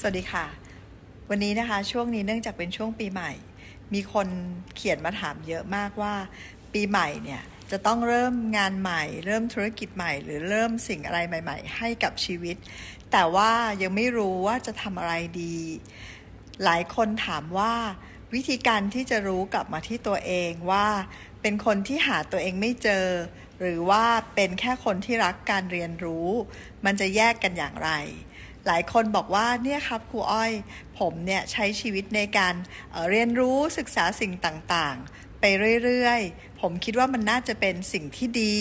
สวัสดีค่ะ วันนี้นะคะช่วงนี้เนื่องจากเป็นช่วงปีใหม่ มีคนเขียนมาถามเยอะมากว่า ปีใหม่เนี่ยจะต้องเริ่มงานใหม่ เริ่มธุรกิจใหม่ หรือเริ่มสิ่งอะไรใหม่ ๆ ให้กับชีวิต แต่ว่ายังไม่รู้ว่าจะทำอะไรดี หลายคนถามว่าวิธีการที่จะรู้กลับมาที่ตัวเองว่าเป็นคนที่หาตัวเองไม่เจอ หรือว่าเป็นแค่คนที่รักการเรียนรู้ มันจะแยกกันอย่างไร หลายคนบอกว่าเนี่ยครับครูอ้อย ผมเนี่ยใช้ชีวิตในการเเรียนรู้ศึกษาสิ่งต่างๆ ไปเรื่อยๆ ผมคิดว่ามันน่าจะเป็นสิ่งที่ดี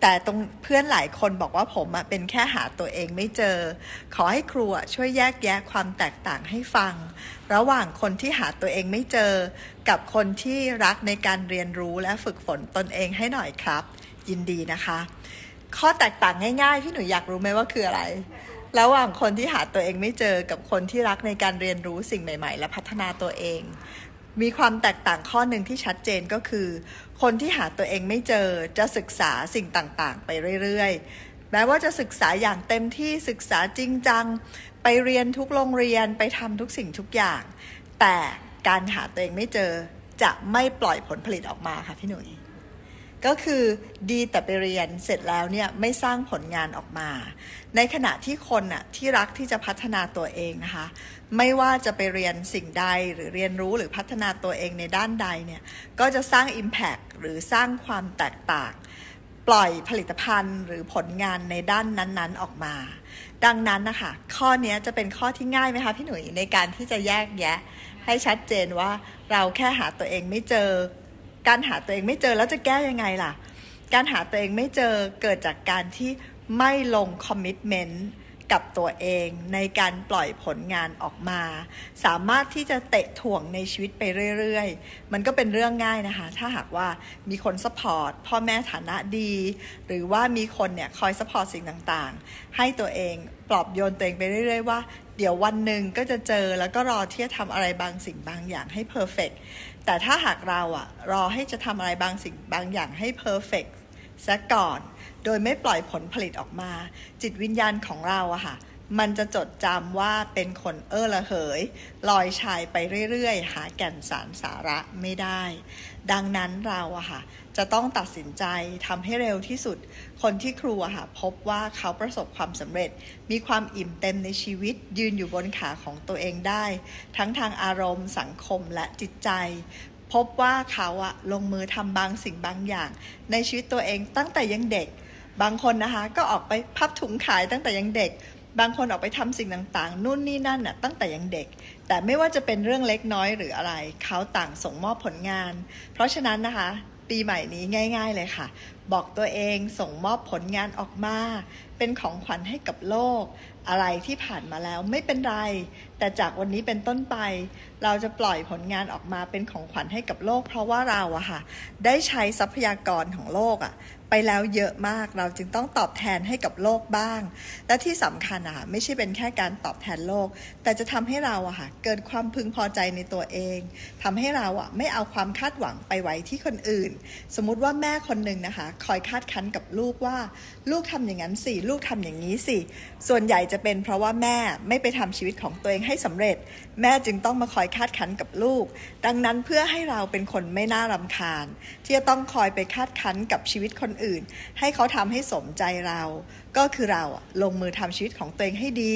แต่ตรงเพื่อนหลายคนบอกว่าผมเป็นแค่หาตัวเองไม่เจอ ขอให้ครูช่วยแยกแยะความแตกต่างให้ฟัง ระหว่างคนที่หาตัวเองไม่เจอ กับคนที่รักในการเรียนรู้และฝึกฝนตนเองให้หน่อยครับ ยินดีนะคะ ข้อแตกต่างง่ายๆพี่หนูอยากรู้ไหมว่าคืออะไร ระหว่างคนที่หาตัวเองไม่เจอกับคนที่รักในการเรียนรู้สิ่งใหม่ๆ และพัฒนาตัวเอง มีความแตกต่างข้อหนึ่งที่ชัดเจนก็คือ คนที่หาตัวเองไม่เจอจะศึกษาสิ่งต่างๆ ไปเรื่อยๆ แม้ว่าจะศึกษาอย่างเต็มที่ศึกษาจริงจัง ไปเรียนทุกโรงเรียนไปทำทุกสิ่งทุกอย่าง แต่การหาตัวเองไม่เจอจะไม่ปล่อยผลผลิตออกมาค่ะพี่หนุ่ย ก็คือดีแต่ไปเรียนเสร็จแล้วเนี่ยไม่สร้างผลงานออกมา ในขณะที่คนน่ะที่รักที่จะพัฒนาตัวเองนะคะ ไม่ว่าจะไปเรียนสิ่งใดหรือเรียนรู้หรือพัฒนาตัวเองในด้านใดเนี่ยก็จะสร้าง Impact หรือสร้างความแตกต่าง ปล่อยผลิตภัณฑ์หรือผลงานในด้านนั้นๆออกมา ดังนั้นนะคะข้อนี้จะเป็นข้อที่ง่ายไหมคะพี่หนุ่ยในการที่จะแยกแยะให้ชัดเจนว่าเราแค่หาตัวเองไม่เจอ การหาตัวเองไม่เจอแล้วจะแก้ยังไงล่ะ การหาตัวเองไม่เจอเกิดจากการที่ไม่ลงคอมมิชเมนต์ กับตัวเองในการปล่อยผลงานออกมา สามารถที่จะเตะถ่วงในชีวิตไปเรื่อยๆ มันก็เป็นเรื่องง่ายนะคะ ถ้าหากว่ามีคนสปอร์ตพ่อแม่ฐานะดี หรือว่ามีคนเนี่ยคอยสปอร์ตสิ่งต่างๆ ให้ตัวเองปลอบโยนตัวเองไปเรื่อยๆ ว่าเดี๋ยววันหนึ่งก็จะเจอแล้วก็รอที่จะทำอะไรบางสิ่งบางอย่างให้เพอร์เฟกแต่ถ้าหากเราอะรอให้จะทำอะไรบางสิ่งบางอย่างให้เพอร์เฟก ซะก่อน โดยไม่ปล่อยผลผลิตออกมา จิตวิญญาณของเราอะค่ะ มันจะจดจำว่าเป็นคนเออละเหย ลอยชายไปเรื่อยๆ หาแก่นสารสาระไม่ได้ ดังนั้นเราอะค่ะ จะต้องตัดสินใจทำให้เร็วที่สุด คนที่ครูอะค่ะ พบว่าเขาประสบความสำเร็จ มีความอิ่มเต็มในชีวิต ยืนอยู่บนขาของตัวเองได้ ทั้งทางอารมณ์ สังคมและจิตใจ พบว่าเขาอะลงมือทำบางสิ่งบางอย่าง ในชีวิตตัวเองตั้งแต่ยังเด็ก บางคนนะคะก็ออกไปพับถุงขายตั้งแต่ยังเด็ก บางคนออกไปทำสิ่งต่างๆ นู่นนี่นั่นน่ะตั้งแต่ยังเด็ก แต่ไม่ว่าจะเป็นเรื่องเล็กน้อยหรืออะไร เขาต่างส่งมอบผลงาน เพราะฉะนั้นนะคะ ปีใหม่นี้ง่าย ๆ เลยค่ะ บอกตัวเองส่งมอบผลงานออกมา เป็นของขวัญให้กับโลก อะไรที่ผ่านมาแล้วไม่เป็นไร แต่จากวันนี้เป็นต้นไป เราจะปล่อยผลงานออกมาเป็นของขวัญให้กับโลก เพราะว่าเราอะค่ะ ได้ใช้ทรัพยากรของโลกอะ ไปแล้วเยอะมากเราจึงต้องตอบแทนให้กับโลกบ้าง และที่สำคัญอะค่ะไม่ใช่เป็นแค่การตอบแทนโลก แต่จะทำให้เราอะค่ะเกิดความพึงพอใจในตัวเองทำให้เราอะไม่เอาความคาดหวังไปไว้ที่คนอื่น สมมุติว่าแม่คนหนึ่งนะคะ คอยคาดคั้นกับลูกว่า ลูกทำอย่างนั้นสิลูกทำอย่างนี้สิส่วนใหญ่จะเป็นเพราะว่าแม่ไม่ไปทำชีวิตของตัวเองให้สำเร็จ แม่จึงต้องมาคอยคาดคั้นกับลูก ดังนั้นเพื่อให้เราเป็นคนไม่น่ารำคาญ ที่จะต้องคอยไปคาดคั้นกับชีวิตคนอื่น ให้เขาทำให้สมใจเรา ก็คือเราลงมือทำชีวิตของตัวเองให้ดี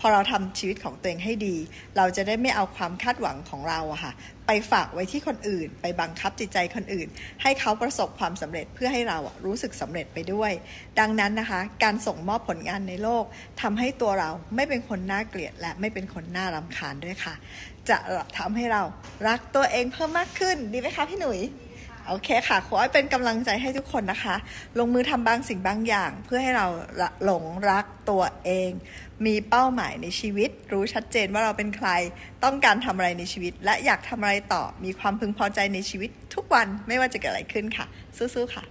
พอเราทำชีวิตของตัวเองให้ดี เราจะได้ไม่เอาความคาดหวังของเราอะค่ะไปฝากไว้ที่คนอื่น ไปบังคับจิตใจคนอื่น ให้เขาประสบความสำเร็จเพื่อให้เราอะรู้สึกสำเร็จไปด้วย ดังนั้นนะคะ การส่งมอบผลงานในโลกทำให้ตัวเราไม่เป็นคนน่าเกลียด และไม่เป็นคนน่ารำคาญด้วยค่ะ จะทำให้เรารักตัวเองเพิ่มมากขึ้นดีไหมคะพี่หนุ่ย โอเคค่ะขอให้เป็นกำลังใจให้ทุกคนนะคะ ลงมือทำบางสิ่งบางอย่าง เพื่อให้เราหลงรักตัวเอง มีเป้าหมายในชีวิต รู้ชัดเจนว่าเราเป็นใคร ต้องการทำอะไรในชีวิต และอยากทำอะไรต่อ มีความพึงพอใจในชีวิตทุกวันไม่ว่าจะเกิดอะไรขึ้นค่ะ สู้ๆค่ะ